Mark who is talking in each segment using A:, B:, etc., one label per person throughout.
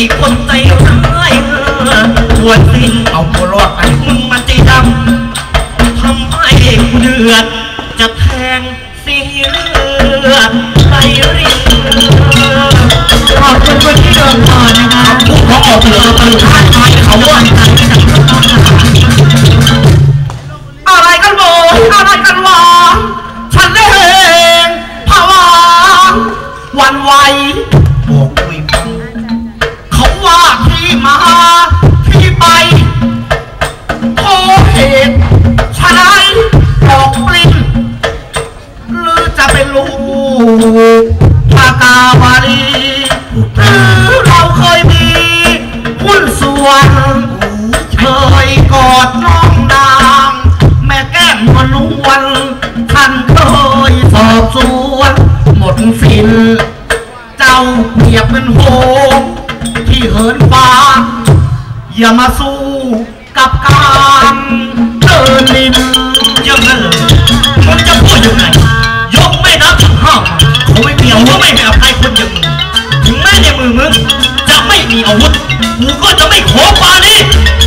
A: ไอ้คนใจร้ายเออหัวสิ้น
B: เอาตัวรอดไป
A: มึงมันใจดำทำให้กูเดือด จะแทงสีเลือดไหลริน
C: ขอบคุณคนที่โดนก่อนนะคะ
B: พวกเขาออกเรือตื่นท่าทายเขาว่า
A: อะไรกันโบอะไรกันวะฉันเองภาวะวันไหว
B: บอก
A: วันเคยกอดน้องนางแม่แก้มนวลนวลท่านเคยสอบสวนหมดสิ้นเจ้าเปรียบเป็นโหงที่เหินฟ้า อย่ามาสู้กับการเดินลินยังนั้นเลยมึงจะพูดยังไงยกไม่นับห้าเขาไม่เกี่ยวว่าไม่ให้อภัยคนอย่างมึงถึงแม้ในมือมึงจะไม่มีอาวุธ กูก็จะไม่ขอปานี้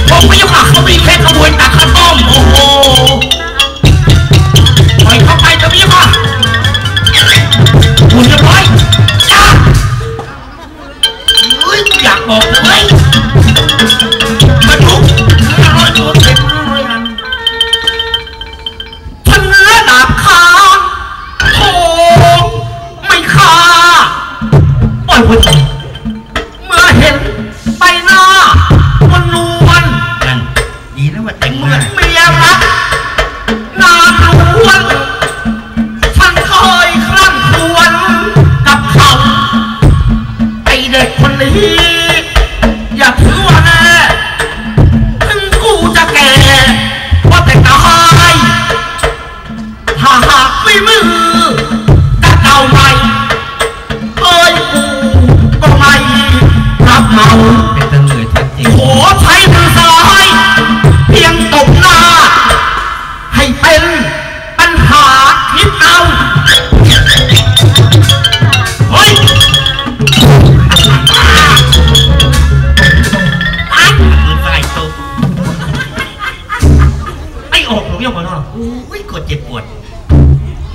A: เพราะพระยาค่ะเขามีแค่ขบวนตักข้าต้มโอ้โหปล่อยเข้าไปจะมีค่ะคุณจะไปจ้า
B: เฮ้ยอยากบอกเลยมาดูร้อยตัวเต็มเลยนะ
A: ฉันเนื้อดาบคาโถไม่คาปล่อยหัว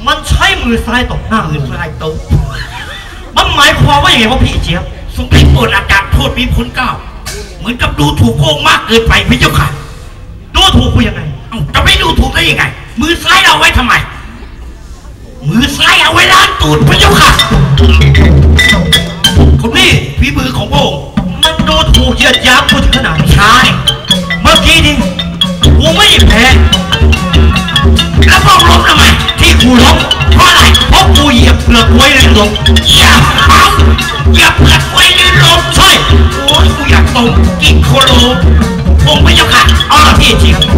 A: มันใช้มือซ้ายตบหน้า
B: มือใส่ตก
A: มันห
B: มา
A: ยความว่าอย่างไงวะพี่เจี๊ยบ
B: สงสัยปวดอากาศโทษมีผลเก้า เหมือนกับดูถูกโกงมากเกินไปพี่เจ้าค่ะ
A: ดูถูกกูยังไง
B: เอ้าจะไม่ดูถูกได้ยังไง มือซ้ายเอาไว้ทำไม มือซ้ายเอาไว้ล้างตูดพระเจ้าค่ะคนนี้ฝีมือของพระองค์
A: มันดูถูกเหยียด
B: ลือ
A: ย่า
B: เอาอย่าเปิดไว้ในลม
A: ใช่
B: โอ้ยกูอยากตกกินโคโลองค์พระเจ้าค่ะ
A: อ๋อพี่เจี๊ยบ
B: ฝีมือของสู้ก็ไม่ยอมรับเถอะ
A: กูต้อง